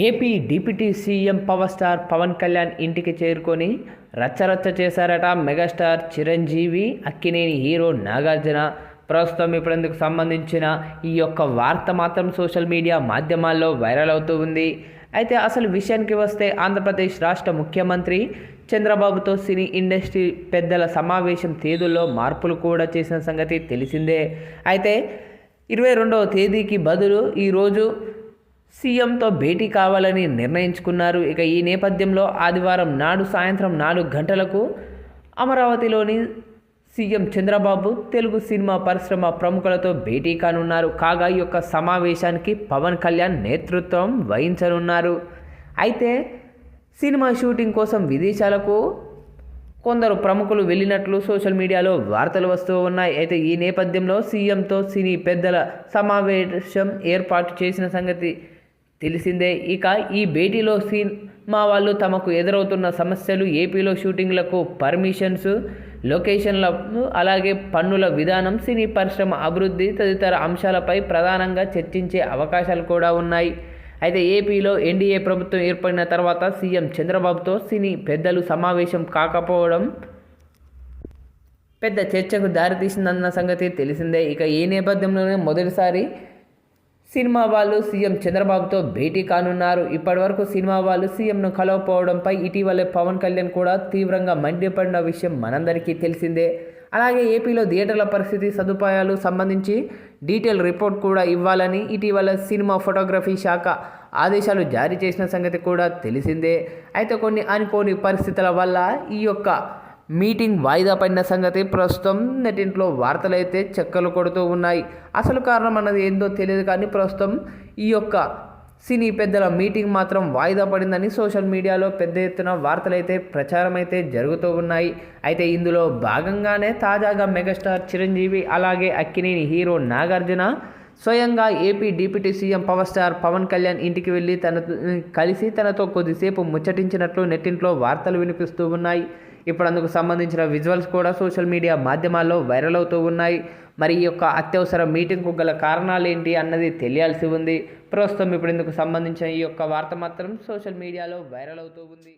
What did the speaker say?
AP deputy CM power star Pawan Kalyan ఇంటికి చేరుకొని రచ్చరచ్చ చేశారట మెగాస్టార్ చిరంజీవి అక్కినేని హీరో నాగార్జున. ప్రస్తుతం ఇప్పుడందుకు సంబంధించిన ఈ యొక్క వార్త మాత్రం సోషల్ మీడియా మాధ్యమాల్లో వైరల్ అవుతూ ఉంది. అయితే అసలు విషయానికి వస్తే ఆంధ్రప్రదేశ్ రాష్ట్ర ముఖ్యమంత్రి చంద్రబాబుతో సినీ ఇండస్ట్రీ పెద్దల సమావేశం తేదీల్లో మార్పులు కూడా చేసిన సంగతి తెలిసిందే. అయితే ఇరవై రెండవ తేదీకి బదులు ఈరోజు సీఎంతో భేటీ కావాలని నిర్ణయించుకున్నారు. ఇక ఈ నేపథ్యంలో ఆదివారం నాడు సాయంత్రం నాలుగు గంటలకు అమరావతిలోని సీఎం చంద్రబాబు తెలుగు సినిమా పరిశ్రమ ప్రముఖులతో భేటీ కానున్నారు. కాగా ఈ యొక్క సమావేశానికి పవన్ కళ్యాణ్ నేతృత్వం వహించనున్నారు. అయితే సినిమా షూటింగ్ కోసం విదేశాలకు కొందరు ప్రముఖులు వెళ్ళినట్లు సోషల్ మీడియాలో వార్తలు వస్తూ ఉన్నాయి. అయితే ఈ నేపథ్యంలో సీఎంతో సినీ పెద్దల సమావేశం ఏర్పాటు చేసిన సంగతి తెలిసిందే. ఇక ఈ భేటీలో సినిమా వాళ్ళు తమకు ఎదురవుతున్న సమస్యలు ఏపీలో షూటింగ్లకు పర్మిషన్స్ లొకేషన్లను అలాగే పన్నుల విధానం సినీ పరిశ్రమ అభివృద్ధి తదితర అంశాలపై ప్రధానంగా చర్చించే అవకాశాలు కూడా ఉన్నాయి. అయితే ఏపీలో ఎన్డీఏ ప్రభుత్వం ఏర్పడిన తర్వాత సీఎం చంద్రబాబుతో సినీ పెద్దలు సమావేశం కాకపోవడం పెద్ద చర్చకు దారితీసిందన్న సంగతి తెలిసిందే. ఇక ఈ నేపథ్యంలోనే మొదటిసారి సినిమా వాళ్ళు సీఎం చంద్రబాబుతో భేటీ కానున్నారు. ఇప్పటివరకు సినిమా వాళ్ళు సీఎంను కలవకపోవడంపై ఇటీవలే పవన్ కళ్యాణ్ కూడా తీవ్రంగా మండిపడిన విషయం మనందరికీ తెలిసిందే. అలాగే ఏపీలో థియేటర్ల పరిస్థితి సదుపాయాలు సంబంధించి డీటెయిల్ రిపోర్ట్ కూడా ఇవ్వాలని ఇటీవల సినిమా ఫోటోగ్రఫీ శాఖ ఆదేశాలు జారీ చేసిన సంగతి కూడా తెలిసిందే. అయితే కొన్ని అనుకోని పరిస్థితుల వల్ల ఈ యొక్క మీటింగ్ వాయిదా పడిన సంగతి ప్రస్తుతం నెటింట్లో వార్తలైతే చెక్కలు కొడుతూ ఉన్నాయి. అసలు కారణం అన్నది ఏందో తెలియదు కానీ ప్రస్తుతం ఈ యొక్క సినీ పెద్దల మీటింగ్ మాత్రం వాయిదా పడిందని సోషల్ మీడియాలో పెద్ద ఎత్తున వార్తలైతే ప్రచారం అయితే జరుగుతూ ఉన్నాయి. అయితే ఇందులో భాగంగానే తాజాగా మెగాస్టార్ చిరంజీవి అలాగే అక్కినేని హీరో నాగార్జున స్వయంగా AP deputy CM power star Pawan Kalyan ఇంటికి వెళ్ళి తన కలిసి తనతో కొద్దిసేపు ముచ్చటించినట్లు నెట్టింట్లో వార్తలు వినిపిస్తూ ఉన్నాయి. ఇప్పుడు అందుకు సంబంధించిన విజువల్స్ కూడా సోషల్ మీడియా మాధ్యమాల్లో వైరల్ అవుతూ ఉన్నాయి. మరి ఈ యొక్క అత్యవసర మీటింగ్కు గల కారణాలు ఏంటి అన్నది తెలియాల్సి ఉంది. ప్రస్తుతం ఇప్పుడు ఇందుకు సంబంధించిన ఈ యొక్క వార్త మాత్రం సోషల్ మీడియాలో వైరల్ అవుతూ ఉంది.